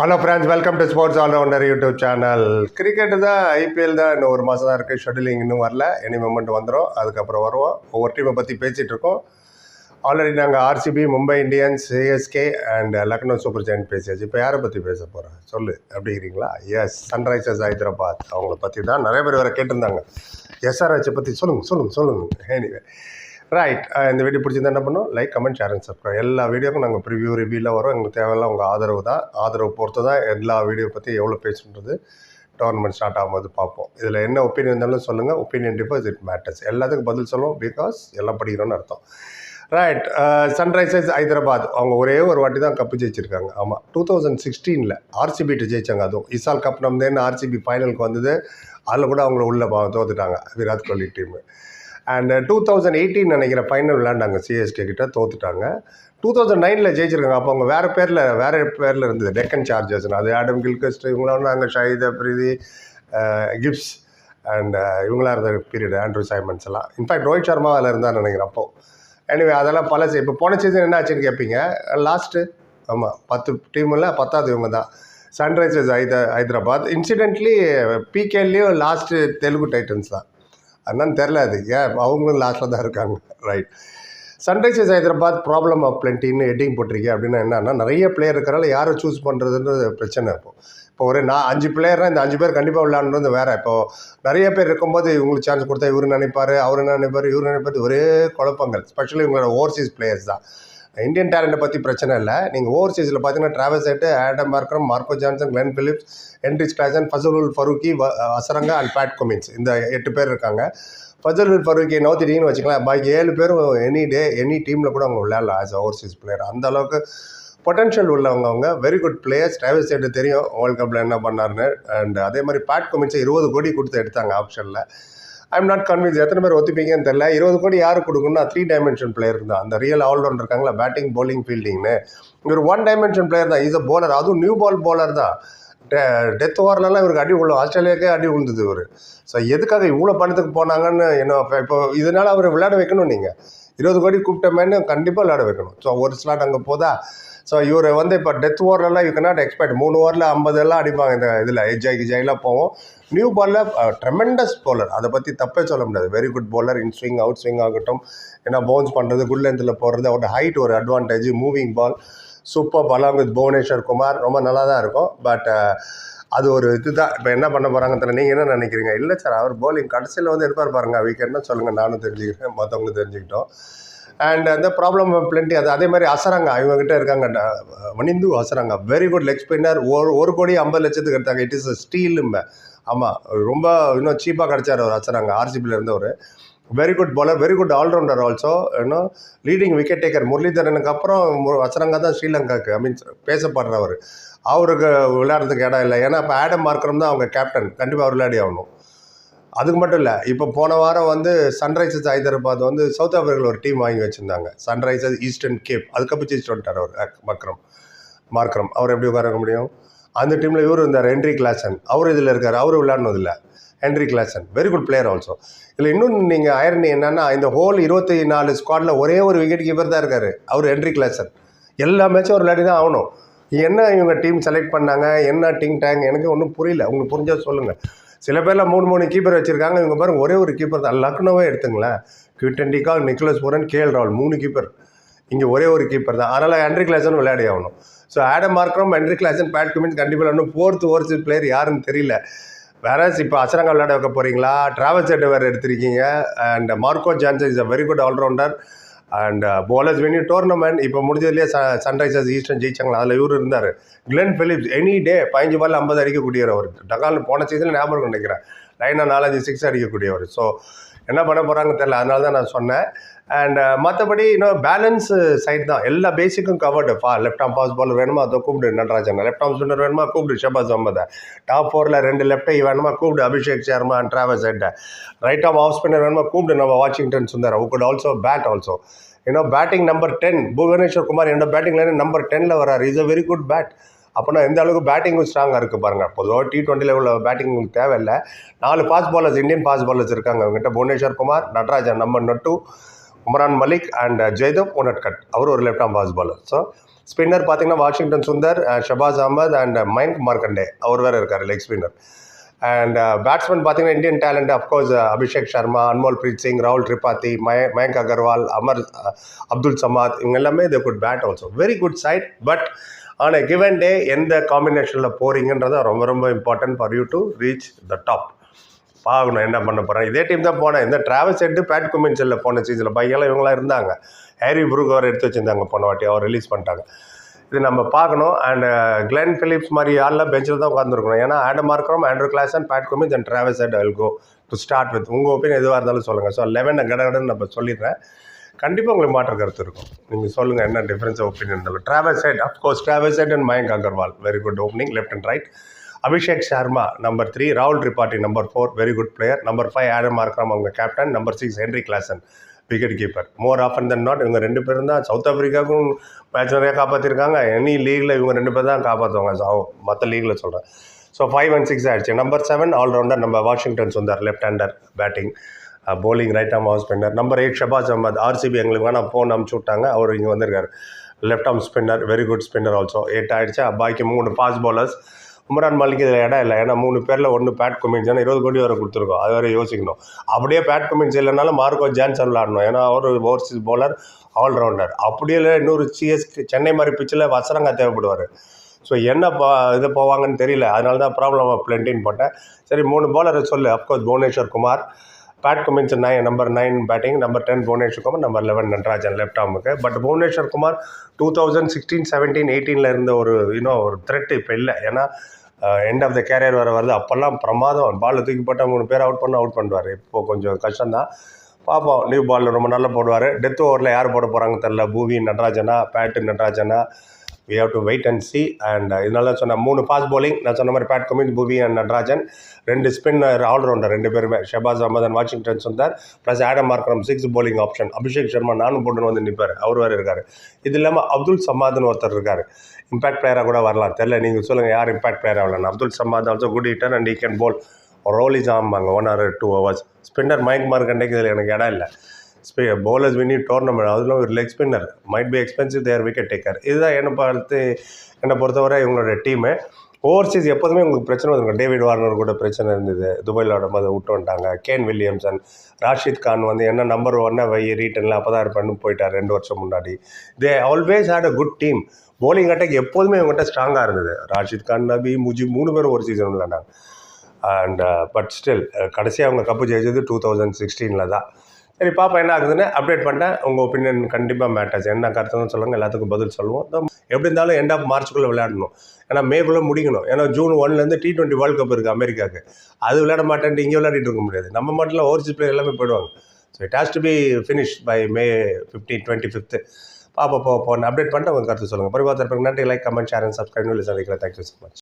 Hello friends welcome to sports allrounder YouTube channel cricket தான் IPL தான் இன்னும் ஒரு மாதம் தான் இருக்குது ஷெட்யூலிங் இன்னும் வரல. எனி மூமெண்ட் வந்துடும் அதுக்கப்புறம் வருவோம். ஒவ்வொரு டீமை பற்றி பேசிகிட்டு இருக்கோம். ஆல்ரெடி நாங்கள் RCB Mumbai Indians CSK and Lucknow super giants பேசியாச்சு. இப்போ யாரை பற்றி பேச போகிறேன் சொல்லு. அப்படிங்கிறீங்களா? எஸ் சன்ரைசர்ஸ் ஹைதராபாத் அவங்கள பற்றி தான் நிறைய பேர் வேறு கேட்டிருந்தாங்க. எஸ்ஆர்ஹெச்சை பற்றி சொல்லுங்கள் சொல்லுங்கள் சொல்லுங்கள் எனிவே ரைட் இந்த வீடியோ பிடிச்சிருந்தா என்ன பண்ணும்? Like comment share and subscribe எல்லா வீடியோக்கும் நாங்கள் ப்ரிவியூ ரிவ்யூலாம் வரும். எங்களுக்கு தேவையில்லாம் உங்கள் ஆதரவு தான். ஆதரவு பொறுத்து தான் எல்லா வீடியோ பற்றி எவ்வளோ பேசுன்றது டோர்னமெண்ட் ஸ்டார்ட் ஆகும்போது பார்ப்போம். இதில் என்ன ஒப்பீனியன் இருந்தாலும் சொல்லுங்கள் ஒப்பீனியன் டிஃபர்ஸ் இட் மேட்டர்ஸ் எல்லாத்துக்கும் பதில் சொல்லுவோம். பிகாஸ் எல்லாம் படிக்கிறோன்னு அர்த்தம். ரைட் சன்ரைசர்ஸ் ஹைதராபாத் அவங்க ஒரே ஒரு வாட்டி தான் கப்பு ஜெயிச்சிருக்காங்க. ஆமாம் டூ தௌசண்ட் சிக்ஸ்டீனில் ஆர்சிபிட்டு ஜெயிச்சாங்க அதுவும். இசால் கப் நம்ம ஆர்சிபி ஃபைனலுக்கு வந்தது. அதில் கூட அவங்கள உள்ளே தோத்துட்டாங்க. Virat Kohli team and two thousand eighteen நினைக்கிற ஃபைனல் விளையாண்டாங்க சிஎஸ்கே கிட்ட தோத்துட்டாங்க. டூ தௌசண்ட் நைனில் ஜெயிச்சிருக்காங்க. அப்போ அவங்க வேறு பேரில் வேறு பேரில் இருந்தது. டெக்கன் சார்ஜர்ஸ் அது ஆடம் கில்கஸ்ட் இவங்களாம் இருந்தாங்க ஷாஹித் அப்ரிதி கிப்ஸ் அண்ட் இவங்களாம் இருந்த பீரியட் ஆண்ட்ரூ சைமன்ஸ் எல்லாம். இன்ஃபேக்ட் ரோஹித் சர்மா அதில் இருந்தால் நினைக்கிறேன் அப்போ. எனிவே அதெல்லாம் பல இப்போ போன சீசன் என்ன ஆச்சுன்னு கேட்பீங்க லாஸ்ட்டு ஆமாம் பத்து டீமில் பத்தாவது இவங்க தான். சன்ரைசர்ஸ் ஹைத ஹைதராபாத். இன்சிடென்ட்லி பிகேலேயும் லாஸ்ட்டு தெலுங்கு டைட்டன்ஸ் தான். அதனால தெரில அது. ஏன்? அவங்களும் லாஸ்ட்டில் தான் இருக்காங்க. Right Sunrisers Hyderabad problem of பிளென்ட்டின்னு heading போட்டிருக்கீங்க அப்படின்னா என்னன்னா நிறைய பிளேயர் இருக்கிறனால யாரை சூஸ் பண்ணுறதுன்றது பிரச்சனை இப்போ. இப்போ ஒரு நான் அஞ்சு பிளேயர்னால் இந்த அஞ்சு பேர் கண்டிப்பாக விளையாடுறது வேறு. இப்போது நிறைய பேர் இருக்கும்போது இவங்களுக்கு சான்ஸ் கொடுத்தா இவரு நினைப்பார் அவரு நினைப்பார் இவரு நினைப்பார். ஒரே குழப்பங்கள் ஸ்பெஷலி இவங்களோட ஓவர்சீஸ் பிளேயர்ஸ் தான். இந்தியன் டேலண்ட்டை பற்றி பிரச்சனை இல்லை. நீங்கள் ஓவர்சீஸில் பார்த்தீங்கன்னா Travis Head Adam Markram Marco Jansen Glenn Phillips Heinrich Klaasen Fazalhaq Farooqi வ- அசரங்கா அண்ட் பேட் கொமின்ஸ் இந்த எட்டு பேர் இருக்காங்க. ஃபசலுல் ஃபருக்கி நோத்திட்டீங்கன்னு வச்சுக்கலாம் பாக்கி ஏழு பேரும் எனி டே எனி டீமில் கூட அவங்க விளையாடலாம் ஆஸ் ஓவர்சீஸ் பிளேயர் அந்த அளவுக்கு பொட்டன்ஷியல் உள்ளவங்க அவங்க வெரி குட் பிளேயர்ஸ் டிராவல்ஸ் ஆகிட்டு தெரியும் வேர்ல்ட் கப்பில் என்ன பண்ணாருன்னு. அண்ட் அதே மாதிரி பேட் கொமின்ஸை இருபது கோடி கொடுத்து எடுத்தாங்க ஆப்ஷனில் ஐம் நாட் கன்வின்ஸ் எத்தனை பேர் ஒத்துப்பீங்கன்னு தெரியல. இருபது கோடி யார் கொடுக்கணும்னா த்ரீ டைமென்ஷன் பிளேயர் தான். அந்த ரியல் ஆல்ரவுண்டர் இருக்காங்களா பேட்டிங் போலிங் ஃபீல்டிங்னு இவர் ஒன் டைமென்ஷன் பிளேயர் தான். இஸ் அ போலர் அதுவும் நியூ பால் போலர் தான். டெத் ஓவர்லலாம் இவருக்கு அடி விழும் ஆஸ்திரேலியாக்கே அடி விழுந்தது இவர். ஸோ எதுக்காக இவ்வளோ பணத்துக்கு போனாங்கன்னு என்ன இப்போ இதனால் அவர் விளையாட வைக்கணும் நீங்கள் இருபது கோடி கூப்பிட்டமேன்னு கண்டிப்பாக விளையாட வைக்கணும். ஸோ ஒரு ஸ்லாட் அங்கே போதா? ஸோ இவர் வந்து இப்போ டெத் ஓவர்லலாம் யூ கனாட் எக்ஸ்பெக்ட் மூணு ஓவரில் ஐம்பது எல்லாம் அடிப்பாங்க இந்த இதில் எஜ்ஜாய் கிஜாயெலாம் போவோம். நியூ பாலில் ட்ரெமெண்டஸ் போலர் அதை பற்றி தப்பே சொல்ல முடியாது. Very good bowler in swing out swing ஆகட்டும். ஏன்னா பவுன்ஸ் பண்ணுறது குட் லென்த்தில் போடுறது அவரோட ஹைட் ஒரு advantage moving ball super along with Bhuvneshwar Kumar. ரொம்ப நல்லா தான் இருக்கும் பட் அது ஒரு இதுதான். இப்போ என்ன பண்ண போகிறாங்க தெரியல. நீங்கள் என்ன நினைக்கிறீங்க? இல்லை சார் அவர் போலிங் கடைசியில் வந்து எடுப்பார் பாருங்க. வீக்கெண்ட்னா சொல்லுங்கள் நானும் தெரிஞ்சுக்கிறேன். மற்றவங்களும் தெரிஞ்சுக்கிட்டோம். அண்ட் அந்த ப்ராப்ளம் பிளண்டி அது அதே மாதிரி அசரங்கா இவங்ககிட்ட இருக்காங்க. Wanindu Hasaranga. Very good leg spinner ஒரு ஒரு கோடி ஐம்பது லட்சத்துக்கு எடுத்தாங்க. இட் இஸ் ஸ்டீலும்ப ஆமாம் ரொம்ப இன்னும் சீப்பாக கிடச்சார் அவர் அசராங்க. ஆர்சிபியில் இருந்தவர். Very good bowler very good allrounder also இன்னும் லீடிங் விக்கெட் டேக்கர் முரளிதரனுக்கு அப்புறம் வசரங்கா தான் ஸ்ரீலங்காவுக்கு ஐ மீன் பேசப்படுறவர் அவருக்கு விளையாடுறதுக்கு இடம் இல்லை. ஏன்னா இப்போ ஆடம் மார்க்கரம் தான் அவங்க கேப்டன் கண்டிப்பாக அவர் விளையாடி ஆகணும். அதுக்கு மட்டும் இல்லை இப்போ போன வாரம் வந்து சன்ரைசர்ஸ் ஹைதராபாத் வந்து சவுத் ஆப்பிரிக்காவில் ஒரு டீம் வாங்கி வச்சுருந்தாங்க. சன்ரைசர்ஸ் ஈஸ்டர்ன் கேப் அதுக்கப்புறம் ஜெயிச்சுட்டு வந்துட்டார் அவர் மக்ரம் மார்க்ரம் அவர் எப்படி உட்கார முடியும்? அந்த டீமில் இவர் இருந்தார் ஹென்ரி கிளாசன் அவர் இதில் இருக்கார். அவர் விளையாடணும் இல்லை. Henry Klaasen very good player also இதில் இன்னும் நீங்கள் ஐரனி என்னென்னா இந்த ஹோல் இருபத்தி நாலு ஸ்குவாடில் ஒரே ஒரு விக்கெட் கீப்பர் தான் இருக்கார். அவர் ஹென்ரி கிளாசன் எல்லா மேட்சும் ஒரு விளையாடி தான் ஆகணும். என்ன இவங்க டீம் செலக்ட் பண்ணாங்க? என்ன டிங் டேங் எனக்கு ஒன்றும் புரியல. உங்களுக்கு புரிஞ்சால் சொல்லுங்கள் சில பேர்லாம் மூணு மூணு கீப்பர் வச்சுருக்காங்க. இவங்க பாருங்க ஒரே ஒரு கீப்பர் தான். லக்னோவே எடுத்துங்களேன். Quinton de Kock Nicholas Pooran KL Rahul மூணு கீப்பர் இங்கே ஒரே ஒரு கீப்பர் தான். அதனால் ஹென்ரி கிளாசன் விளையாடி ஆகணும். So Adam Markram Henry Klaasen Pat Cummins கண்டிப்பாக இன்னும் ஃபோர்த் ஓவர்ஸ் பிளேயர் யாருன்னு தெரியல. வேற இப்போ அசரங்கா விளையாட வைக்க போகிறீங்களா ட்ராவல் செட் வேறு எடுத்திருக்கீங்க. And Marco Jansen is a very good allrounder and bowlers many tournament இப்போ முடிஞ்சதுலேயே ச சன்ரைசர்ஸ் ஈஸ்டர்ன் ஜெயிச்சாங்களா? அதில் இவர் இருந்தார். கிளென் ஃபிலிப்ஸ் எனி டே பதினஞ்சு பால் ஐம்பது அடிக்கக்கூடியவர் அவர். டகால் போன சீசனில் ஞாபகம் நினைக்கிறேன். லைனாக நாலஞ்சு சிக்ஸ் அடிக்கக்கூடியவர். ஸோ என்ன பண்ண போகிறாங்கன்னு தெரில அதனால தான் நான் சொன்னேன். அண்ட் மற்றபடி இன்னும் பேலன்ஸ் சைட் தான். எல்லா பேசிக்கும் covered for left arm fast bowler வேணுமா அதை கூப்பிடு. நடராஜன் லெஃப்ட் ஆம் ஸ்பின்னர் வேணுமா கூப்பிடு. ஷபாஸ் அஹமதை. டாப் ஃபோரில் ரெண்டு லெஃப்டை வேணுமா கூப்பிடு. அபிஷேக் சர்மா அண்ட் டிராவல்ஸ் ஹெட்டை ரைட் ஆம் ஆஃப் ஸ்பின்னர் வேணுமா கூப்பிடு. நம்ம Washington Sundar. Who good also bat also ஏன்னா batting number ten Bhuvneshwar Kumar என்னோட பேட்டிங் லைன் நம்பர் டென்னில் வராரு is a very good bat அப்போனா எந்த அளவுக்கு பேட்டிங்கும் ஸ்ட்ராங்காக இருக்குது பாருங்கள் பொதுவாக டி டுவெண்ட்டி லெவலில் பேட்டிங் உங்களுக்கு தேவையில்லை. நாலு fast bowlers Indian fast bowlers இருக்காங்க. அவங்ககிட்ட புவனேஸ்வர் குமார் நடராஜன் நம்பர் நட்டு உமரான் மலிக் அண்ட் ஜெய்தப் உனட்கட். அவர் ஒரு left arm fast bowler so spinner பார்த்தீங்கன்னா வாஷிங்டன் சுந்தர் ஷபாஸ் அகமது அண்ட் மயங்க் மார்க்கண்டே. அவர் வேறு இருக்கார் லெக் ஸ்பின்னர் அண்ட் பேட்ஸ்மேன் பார்த்தீங்கன்னா Indian talent of course Abhishek Sharma Anmolpreet Singh ராகுல் திரிபாதி மய மயங்க் அகர்வால் அமர் அப்துல் சமாத் இவங்க எல்லாமே they good bat also very good side but ஆனால் கிவன் டே எந்த காம்பினேஷனில் போகிறீங்கன்றது ரொம்ப ரொம்ப important for you to reach the top பார்க்கணும் என்ன பண்ண போகிறேன் இதே டீம் தான் போனேன். இந்த ட்ராவல் செட்டு பேட் குமின்சலில் போன சீசனில் பையெல்லாம் இவங்களாம் இருந்தாங்க. ஹேரி புரூக் அவர் எடுத்து வச்சுருந்தாங்க போன வாட்டி. அவர் ரிலீஸ் பண்ணிட்டாங்க. இது நம்ம பார்க்கணும். அண்ட் கிளென் ஃபிலிப்ஸ் மாதிரி ஆள்லாம் பெஞ்சில் தான் உட்காந்துருக்கணும் ஏன்னா Adam மார்க்கரும் Andrew Klaas and Pat Cummins and Travis Head will go to start with உங்கள் ஒப்பீனியன் எதுவாக இருந்தாலும் சொல்லுங்கள் ஸோ லெவனை கடகடன்னு நம்ம சொல்லிடுறேன். கண்டிப்பாக உங்களுக்கு மாற்று கருத்து இருக்கும். நீங்கள் சொல்லுங்கள் என்ன டிஃப்ரென்ஸ் ஒப்பீனியன் இருந்தாலும் Travis Head of course Travis Head and Mayank Agarwal very good opening left and right Abhishek Sharma number three ராகுல் Tripathi number four very good player number five Adam Markram அவங்க captain number six Henry Klaasen wicket keeper more of and then not இவங்க ரெண்டு பேரும் தான் south ஆஃப்ரிக்காவுக்கும் match நிறையா காப்பாற்றிருக்காங்க any லீகில் இவங்க ரெண்டு பேர் தான் காப்பாற்றுவாங்க ஸோ மற்ற லீகில் சொல்கிறேன் ஸோ ஃபைவ் அண்ட் சிக்ஸ் ஆயிடுச்சு. நம்பர் செவன் ஆல்ரவுண்டர் நம்ம Washington Sundar left hander batting bowling right arm off spinner number eight Shahbaz Ahmed RCB எங்களுக்கு வேணால் ஃபோன் அனுப்பிச்சு விட்டாங்க. அவர் இங்கே வந்திருக்காரு. Left arm spinner very good spinner also eight ஆகிடுச்சா பாக்கி மூணு ஃபாஸ்ட் bowlers. உமரான் மாலிக் இதில் இடம் இல்லை. ஏன்னா மூணு பேரில் ஒன்று பேட் குமின்ஸ் இருபது கோடி வரை கொடுத்துருக்கோம். அது வரை யோசிக்கணும். அப்படியே பேட் குமின்ஸ் இல்லைனாலும் மார்க்கோ ஜான்சன் விளாடணும் ஏன்னா அவர் ஓவர்சீஸ் பவுலர் ஆல்ரவுண்டர் அப்படியே இன்னொரு சிஎஸ்கே சென்னை மாதிரி பிச்சில் வசரங்கா தேவைப்படுவார். ஸோ என்ன பா இது போவாங்கன்னு தெரியல. அதனால தான் ப்ராப்ளம் பிளண்டின்னு போட்டேன். சரி மூணு பவுலரை சொல்லு. Of course Bhuvneshwar Kumar. Pat Cummins nine number nine batting number ten Bhuvneshwar Kumar number eleven Natarajan left ஆமுக்கு but Bhuvneshwar Kumar two thousand sixteen seventeen எயிட்டீனில் இருந்த ஒரு இன்னும் ஒரு த்ரெட் இப்போ இல்லை. ஏன்னா எண்ட் ஆஃப் த கேரியர் வர வருது. அப்போல்லாம் பிரமாதம். பாலில் தூக்கி போட்டால் மூணு பேர் அவுட் பண்ண அவுட் பண்ணுவார். இப்போ கொஞ்சம் கஷ்டம்தான். பார்ப்போம் நியூ பாலில் ரொம்ப நல்லா போடுவார். டெத் ஓவரில் யார் போட போகிறாங்க தெரில பூவி நடராஜனா Pat நடராஜனா we have to wait and see and இதனால சொன்ன மூணு ஃபாஸ்ட் பவுலிங் நான் சொன்ன மாதிரி Pat Cummins Bhuvi and Natarajan ரெண்டு ஸ்பின்னர் ஆல்ரவுண்டர் ரெண்டு பேருமே. Shahbaz Ahmed and Washington Sundar plus Adam Markram six bowling option Abhishek Sharma நானும் போட்டுன்னு வந்து நிற்பார் அவர் வேறு இருக்கார். இது இல்லாமல் அப்துல் சமாத்னு ஒருத்தர் இருக்கார். இம்பாக்ட் பிளேயராக கூட வரலாம். தெரில நீங்கள் சொல்லுங்கள் யார் இம்பாக்ட் பிளேயர் ஆகலாம் Abdul Samad also good hitter and he can bowl role is ஆமாங்க one or two overs spinner mic மார்க்கண்டேக்கு இதில் எனக்கு இடம் இல்லை. Bowlers we need டோர்னமெண்ட் அதுவும் ஒரு leg spinner might be expensive there wicket taker இதுதான் என்னை பார்த்து என்னை பொறுத்தவரை இவங்களோட டீமு ஓவர்சீஸ் எப்போதுமே உங்களுக்கு பிரச்சனை வந்துருக்கும் டேவிட் வார்னர் கூட பிரச்சனை இருந்தது. துபாயில் ஆடும்போது விட்டு வந்துட்டாங்க. கேன் வில்லியம்சன் ராஷித் கான் வந்து என்ன நம்பர் ஒன்னை வை ரீட்டனில் அப்போ தான் இருப்பேன்னு போயிட்டார் ரெண்டு வருஷம் முன்னாடி. They always had a good team bowling attack எப்போதுமே இவங்ககிட்ட ஸ்ட்ராங்காக இருந்தது. ராஷித் கான் நபி முஜி மூணு பேரும் ஒரு சீசன் விளையாண்டாங்க. அண்ட் பட் ஸ்டில் கடைசியாக அவங்க கப்பு ஜெயிச்சது டூ தௌசண்ட் சிக்ஸ்டீனில் தான். சரி பாப்பா என்ன ஆகுதுன்னு அப்டேட் பண்ணேன் உங்கள் ஒப்பீனியன் கண்டிப்பாக மேட்டர்ஸ் என்ன கருத்துன்னு சொல்லுங்கள் எல்லாத்துக்கும் பதில் சொல்லுவோம். எப்படி இருந்தாலும் எண்ட் ஆஃப் மார்ச்சுக்குள்ளே விளையாடணும். ஏன்னா மேக்குள்ளே முடிக்கணும். ஏன்னா ஜூன் ஒன்லேருந்து டி டுவெண்ட்டி வேர்ல்டு கப் இருக்குது அமெரிக்காவுக்கு. அது விளையாட மாட்டேன்ட்டு இங்கே விளையாடிட்டு இருக்க முடியாது. நம்ம மட்டும் ஓவர்சீஸ் பிளேயர் எல்லாமே போயிடுவாங்க. So it has to be finish by May fifteen twenty fifth பாப்பா போ போன அப்டேட் பண்ணிட்டு உங்கள் கருத்து சொல்லுங்கள் பரிபாத்திரம் நன்றி. Like comment share and subscribe சொல்லி சந்திக்கிறேன் தேங்க்யூ ஸோ மச்